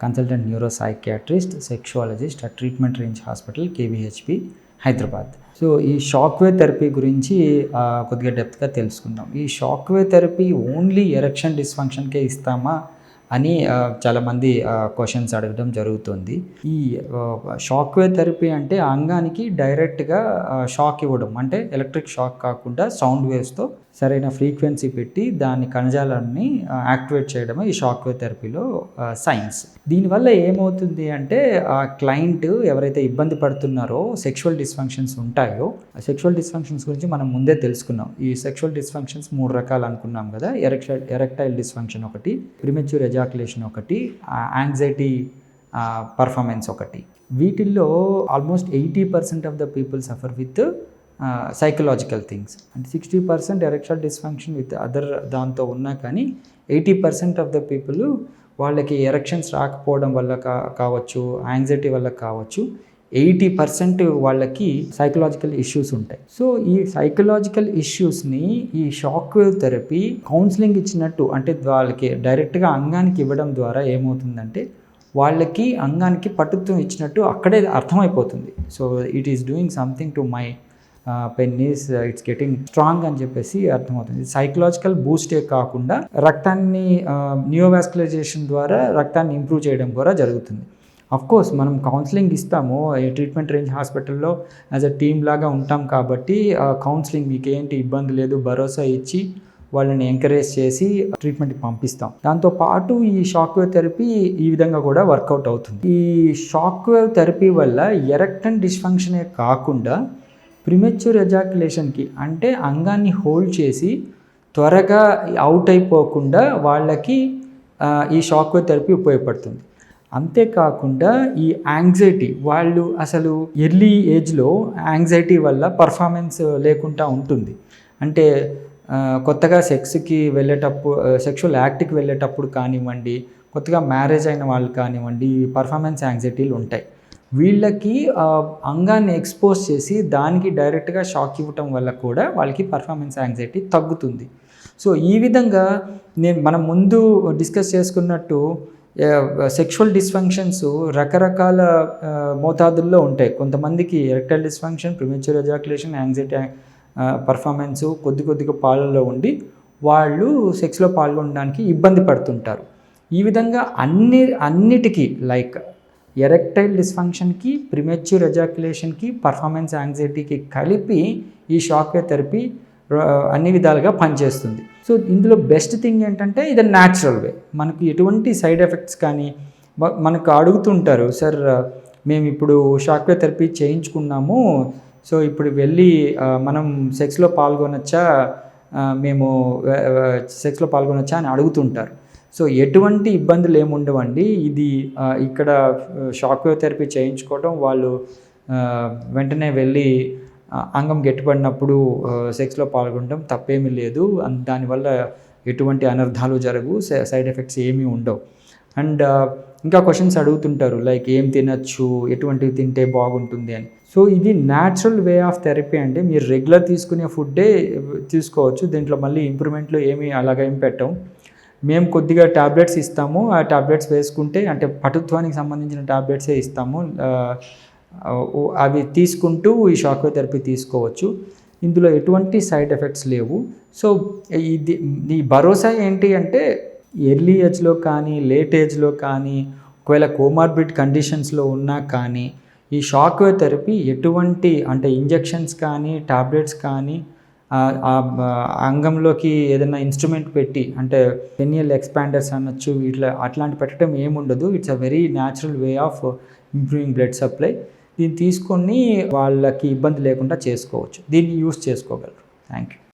Consultant neuro psychiatrist sexologist at treatment range hospital KVHP Hyderabad. So ఈ shock wave therapy గురించి కొద్దిగా డెప్త్గా తెలుసుకుందాం. ఈ shock wave therapy only erection డిస్ఫంక్షన్కే ఇస్తామా? అని చాలామంది క్వశ్చన్స్ అడగడం జరుగుతుంది. ఈ షాక్ వేవ్ థెరపీ అంటే అంగానికి డైరెక్ట్గా షాక్ ఇవ్వడం. అంటే ఎలక్ట్రిక్ షాక్ కాకుండా సౌండ్ వేవ్స్తో సరైన ఫ్రీక్వెన్సీ పెట్టి దాని కణజాలాన్ని యాక్టివేట్ చేయడమే ఈ షాక్ వేవ్ థెరపీలో సైన్స్ దీనివల్ల ఏమవుతుంది అంటే ఆ క్లయింట్ ఎవరైతే ఇబ్బంది పడుతున్నారో సెక్షువల్ డిస్ఫంక్షన్స్ ఉంటాయో ఆ సెక్షువల్ డిస్ఫంక్షన్స్ గురించి మనం ముందే తెలుసుకున్నాం. ఈ సెక్షువల్ డిస్ఫంక్షన్స్ మూడు రకాలు అనుకున్నాం కదా. ఎరెక్టైల్ ఎరెక్టైల్ డిస్ఫంక్షన్ ఒకటి ప్రిమెచ్యూర్ ఎజాకులేషన్ ఒకటి యాంగ్జైటీ పర్ఫార్మెన్స్ ఒకటి. వీటిల్లో almost eighty percent of the people suffer with psychological things అంటే sixty percent erectile dysfunction with other దాంతో ఉన్నా కానీ eighty percent of the people వాళ్ళకి ఎరెక్షన్స్ రాకపోవడం వల్ల కా కావచ్చు యాంగ్జైటీ వల్ల కావచ్చు ఎయిటీ పర్సెంట్ వాళ్ళకి సైకలాజికల్ ఇష్యూస్ ఉంటాయి. సో ఈ సైకలాజికల్ ఇష్యూస్ని ఈ షాక్ వేవ్ థెరపీ కౌన్సిలింగ్ ఇచ్చినట్టు అంటే వాళ్ళకి డైరెక్ట్గా అంగానికి ఇవ్వడం ద్వారా ఏమవుతుందంటే వాళ్ళకి అంగానికి పట్టుత్వం ఇచ్చినట్టు అక్కడే అర్థమైపోతుంది. So it is doing something to my pen is it's getting strong అని చెప్పేసి అర్థమవుతుంది. సైకలాజికల్ బూస్టే కాకుండా రక్తాన్ని న్యూవాస్కులైజేషన్ ద్వారా రక్తాన్ని ఇంప్రూవ్ చేయడం కూడా జరుగుతుంది. కోర్స్ మనం కౌన్సిలింగ్ ఇస్తాము. ఈ ట్రీట్మెంట్ రేంజ్ హాస్పిటల్లో యాజ్ అ టీమ్ లాగా ఉంటాం కాబట్టి కౌన్సిలింగ్ మీకు ఏంటి ఇబ్బంది లేదు భరోసా ఇచ్చి వాళ్ళని ఎంకరేజ్ చేసి ట్రీట్మెంట్కి పంపిస్తాం. దాంతో పాటు ఈ షాక్ వేవ్ థెరపీ ఈ విధంగా కూడా వర్కౌట్ అవుతుంది. ఈ షాక్ వేవ్ థెరపీ వల్ల ఎరెక్టన్ డిస్ఫంక్షనే కాకుండా ప్రిమెచ్యూర్ ఎజాక్యులేషన్కి అంటే అంగాన్ని హోల్డ్ చేసి త్వరగా అవుట్ అయిపోకుండా వాళ్ళకి ఈ షాక్ వేవ్ థెరపీ ఉపయోగపడుతుంది. అంతేకాకుండా ఈ యాంగ్జైటీ వాళ్ళు అసలు ఎర్లీ ఏజ్లో యాంగ్జైటీ వల్ల పర్ఫార్మెన్స్ లేకుండా ఉంటుంది. అంటే కొత్తగా సెక్స్కి వెళ్ళేటప్పుడు సెక్షువల్ యాక్ట్కి వెళ్ళేటప్పుడు కానివ్వండి కొత్తగా మ్యారేజ్ అయిన వాళ్ళు కానివ్వండి పర్ఫార్మెన్స్ యాంగ్జైటీలు ఉంటాయి. వీళ్ళకి అంగాన్ని ఎక్స్పోజ్ చేసి దానికి డైరెక్ట్గా షాక్ ఇవ్వటం వల్ల కూడా వాళ్ళకి పర్ఫార్మెన్స్ యాంగ్జైటీ తగ్గుతుంది. సో ఈ విధంగా నేను మనం ముందు డిస్కస్ చేసుకున్నట్టు సెక్షువల్ డిస్ఫంక్షన్స్ రకరకాల మోతాదుల్లో ఉంటాయి. కొంతమందికి erectile dysfunction premature ejaculation anxiety performance కొద్ది కొద్దిగా పాలల్లో ఉండి వాళ్ళు సెక్స్లో పాల్గొనడానికి ఇబ్బంది పడుతుంటారు. ఈ విధంగా అన్ని అన్నిటికీ లైక్ ఎరెక్టైల్ డిస్ఫంక్షన్కి ప్రిమెచ్యూర్ ఎజాక్యులేషన్కి పర్ఫార్మెన్స్ యాంగ్జైటీకి కలిపి ఈ షాక్వే థెరపీ అన్ని విధాలుగా పనిచేస్తుంది. సో ఇందులో బెస్ట్ థింగ్ ఏంటంటే ఇది న్యాచురల్ వే మనకి ఎటువంటి సైడ్ ఎఫెక్ట్స్ కానీ మనకు అడుగుతుంటారు సార్ మేము ఇప్పుడు షాక్వే థెరపీ చేయించుకున్నాము. సో ఇప్పుడు వెళ్ళి మనం సెక్స్లో పాల్గొనొచ్చా? మేము సెక్స్లో పాల్గొనొచ్చా? అని అడుగుతుంటారు. సో ఎటువంటి ఇబ్బందులు ఏముండవండి. ఇది ఇక్కడ షాక్ థెరపీ చేయించుకోవడం వాళ్ళు వెంటనే వెళ్ళి అంగం గట్టిపడినప్పుడు సెక్స్లో పాల్గొనడం తప్పేమీ లేదు. దానివల్ల ఎటువంటి అనర్థాలు జరగవు సై- సైడ్ ఎఫెక్ట్స్ ఏమీ ఉండవు. అండ్ ఇంకా క్వశ్చన్స్ అడుగుతుంటారు లైక్ ఏం తినచ్చు ఎటువంటివి తింటే బాగుంటుంది అని. సో ఇది న్యాచురల్ వే ఆఫ్ థెరపీ అంటే మీరు రెగ్యులర్ తీసుకునే ఫుడ్డే తీసుకోవచ్చు. దీంట్లో మళ్ళీ ఇంప్రూవ్మెంట్లో ఏమి అలాగా ఏం పెట్టాం మేము కొద్దిగా ట్యాబ్లెట్స్ ఇస్తాము. ఆ టాబ్లెట్స్ వేసుకుంటే అంటే పటుత్వానికి సంబంధించిన ట్యాబ్లెట్సే ఇస్తాము. అవి తీసుకుంటూ ఈ షాక్ థెరపీ తీసుకోవచ్చు. ఇందులో ఎటువంటి సైడ్ ఎఫెక్ట్స్ లేవు. సో ఇది నీ భరోసా ఏంటి అంటే ఎర్లీ ఏజ్లో కానీ లేట్ ఏజ్లో కానీ ఒకవేళ కోమార్బిడ్ కండిషన్స్లో ఉన్నా కానీ ఈ షాక్ థెరపీ ఎటువంటి అంటే ఇంజెక్షన్స్ కానీ టాబ్లెట్స్ కానీ ఆ- అంగంలోకి ఏదైనా ఇన్స్ట్రుమెంట్ పెట్టి అంటే పెనియల్ ఎక్స్పాండర్స్ అనొచ్చు ఇట్లా అట్లాంటి పెట్టడం ఏముండదు. It's a very natural way of improving blood supply. దీన్ని తీసుకొని వాళ్ళకి ఇబ్బంది లేకుండా చేసుకోవచ్చు. దీన్ని యూస్ చేసుకోగలరు. Thank you